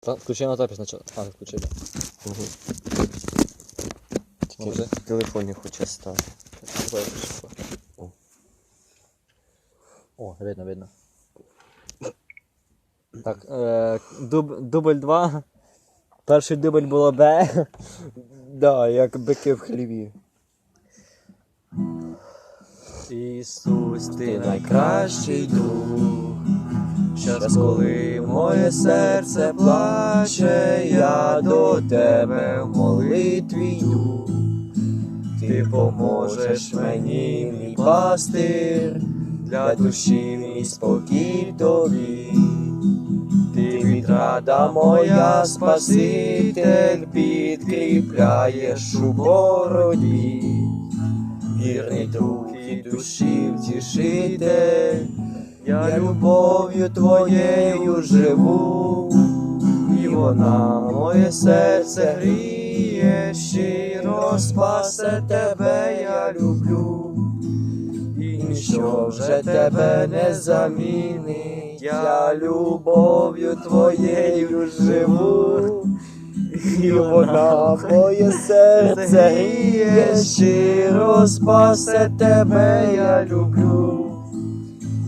Та, включи на запись начало. А, включи. Угу. Тільки Може? в телефоні хоче стати. Давай. О. О, видно, видно. Так, е, дуб, дубль 2. Перший дубль було Б. Да, як бики в хліві. Ісус, Ти найкращий друг. Щас, коли моє серце плаче, я до тебе в молитві йду. Ти поможеш мені, мій пастир, для душі мій спокій тобі. Ти відрада моя, Спаситель, підкріпляєш у боротьбі. Вірний друг і душі втішитель, я любов'ю твоєю живу, і вона моє серце гріє, щиро спасе тебе, я люблю, і ніщо вже тебе не замінить, я любов'ю твоєю живу. І вона моє серце гріє, щиро спасе тебе, я люблю,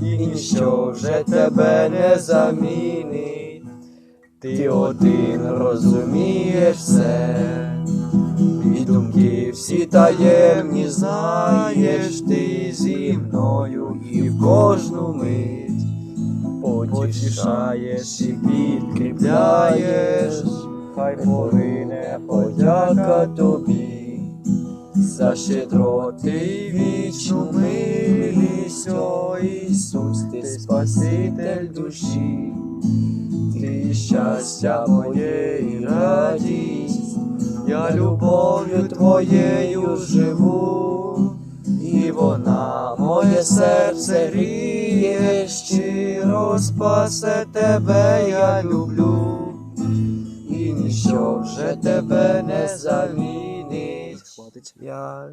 і ніщо вже тебе не замінить, ти один розумієш все, і думки всі таємні знаєш, ти зі мною і в кожну мить. Потішаєш і підкріпляєш, хай полине подяка тобі, за щедроти вічну душі, ти щастя моє і радість, я любов'ю твоєю живу, і вона моє серце гріє, щиро спасе тебе, я люблю, і ніщо вже тебе не замінить. Я